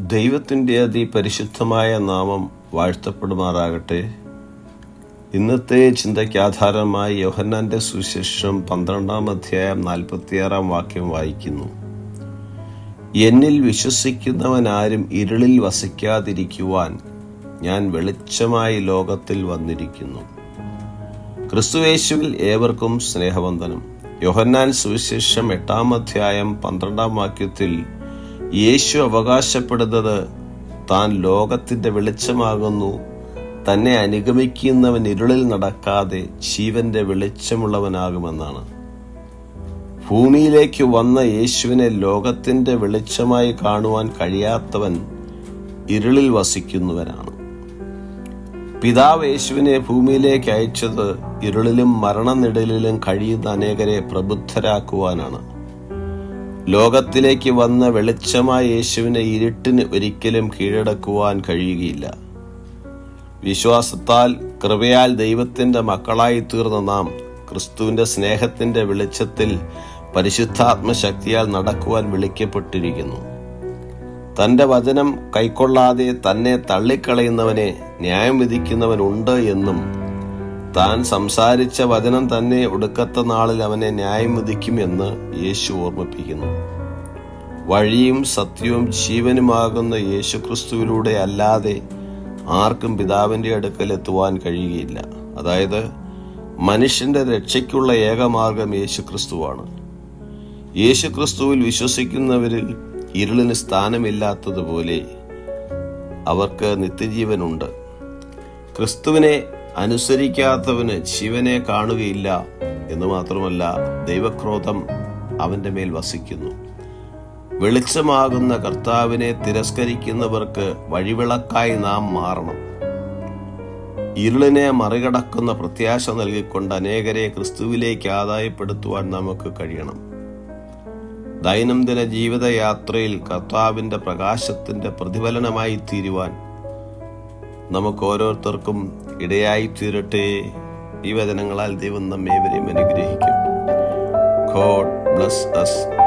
ദൈവത്തിന്റെ അതിപരിശുദ്ധമായ നാമം വാഴ്ത്തപ്പെടുമാറാകട്ടെ. ഇന്നത്തെ ചിന്തയ്ക്ക് ആധാരമായി യോഹന്നാന്റെ സുശേഷം പന്ത്രണ്ടാം അധ്യായം നാൽപ്പത്തിയാറാം വാക്യം വായിക്കുന്നു. എന്നിൽ വിശ്വസിക്കുന്നവൻ ആരും ഇരുളിൽ വസിക്കാതിരിക്കുവാൻ ഞാൻ വെളിച്ചമായി ലോകത്തിൽ വന്നിരിക്കുന്നു. ക്രിസ്തുവേശുവിൽ ഏവർക്കും സ്നേഹവന്ദനം. യോഹന്നാൻ സുവിശേഷം എട്ടാം അധ്യായം പന്ത്രണ്ടാം വാക്യത്തിൽ യേശു അവകാശപ്പെടുന്നത് താൻ ലോകത്തിന്റെ വെളിച്ചമാകുന്നു തന്നെ അനുഗമിക്കുന്നവൻ ഇരുളിൽ നടക്കാതെ ജീവന്റെ വെളിച്ചമുള്ളവനാകുമെന്നാണ്. ഭൂമിയിലേക്ക് വന്ന യേശുവിനെ ലോകത്തിന്റെ വെളിച്ചമായി കാണുവാൻ കഴിയാത്തവൻ ഇരുളിൽ വസിക്കുന്നവനാണ്. പിതാവ് യേശുവിനെ ഭൂമിയിലേക്ക് അയച്ചത് ഇരുളിലും മരണനിഴലിലും കഴിയുന്ന അനേകരെ പ്രബുദ്ധരാക്കുവാനാണ്. ലോകത്തിലേക്ക് വന്ന വെളിച്ചമായ യേശുവിനെ ഇരുട്ടിന് ഒരിക്കലും കീഴടക്കുവാൻ കഴിയുകയില്ല. വിശ്വാസത്താൽ കൃപയാൽ ദൈവത്തിന്റെ മക്കളായി തീർന്ന നാം ക്രിസ്തുവിന്റെ സ്നേഹത്തിന്റെ വെളിച്ചത്തിൽ പരിശുദ്ധാത്മ ശക്തിയാൽ നടക്കുവാൻ വിളിക്കപ്പെട്ടിരിക്കുന്നു. തന്റെ വചനം കൈക്കൊള്ളാതെ തന്നെ തള്ളിക്കളയുന്നവനെ ന്യായം വിധിക്കുന്നവനുണ്ട് എന്നും താൻ സംസാരിച്ച വചനം തന്നെ ഒടുക്കത്ത നാളിൽ അവനെ ന്യായം വിധിക്കുമെന്ന് യേശു ഓർമ്മിപ്പിക്കുന്നു. വഴിയും സത്യവും ജീവനുമാകുന്ന യേശു ക്രിസ്തുവിലൂടെ അല്ലാതെ ആർക്കും പിതാവിന്റെ അടുക്കൽ എത്തുവാൻ കഴിയുകയില്ല. അതായത് മനുഷ്യന്റെ രക്ഷയ്ക്കുള്ള ഏകമാർഗം യേശു ക്രിസ്തുവാണ് യേശു ക്രിസ്തുവിൽ വിശ്വസിക്കുന്നവരിൽ ഇരുളിന് സ്ഥാനമില്ലാത്തതുപോലെ അവർക്ക് നിത്യജീവനുണ്ട്. ക്രിസ്തുവിനെ അനുസരിക്കാത്തവന് ശിവനെ കാണുകയില്ല എന്ന് മാത്രമല്ല ദൈവക്രോധം അവന്റെ മേൽ വസിക്കുന്നു. വെളിച്ചമാകുന്ന കർത്താവിനെ തിരസ്കരിക്കുന്നവർക്ക് വഴിവിളക്കായി നാം മാറണം. ഇരുളിനെ മറികടക്കുന്ന പ്രത്യാശ നൽകിക്കൊണ്ട് അനേകരെ ക്രിസ്തുവിലേക്ക് ആദായപ്പെടുത്തുവാൻ നമുക്ക് കഴിയണം. ദൈനംദിന ജീവിതയാത്രയിൽ കർത്താവിന്റെ പ്രകാശത്തിന്റെ പ്രതിഫലനമായി തീരുവാൻ നമുക്ക് ഓരോരുത്തർക്കും ഇടയായി തീരട്ടെ. ഈ വചനങ്ങളാൽ ദൈവം നമ്മേവരെയും അനുഗ്രഹിക്കും. God bless us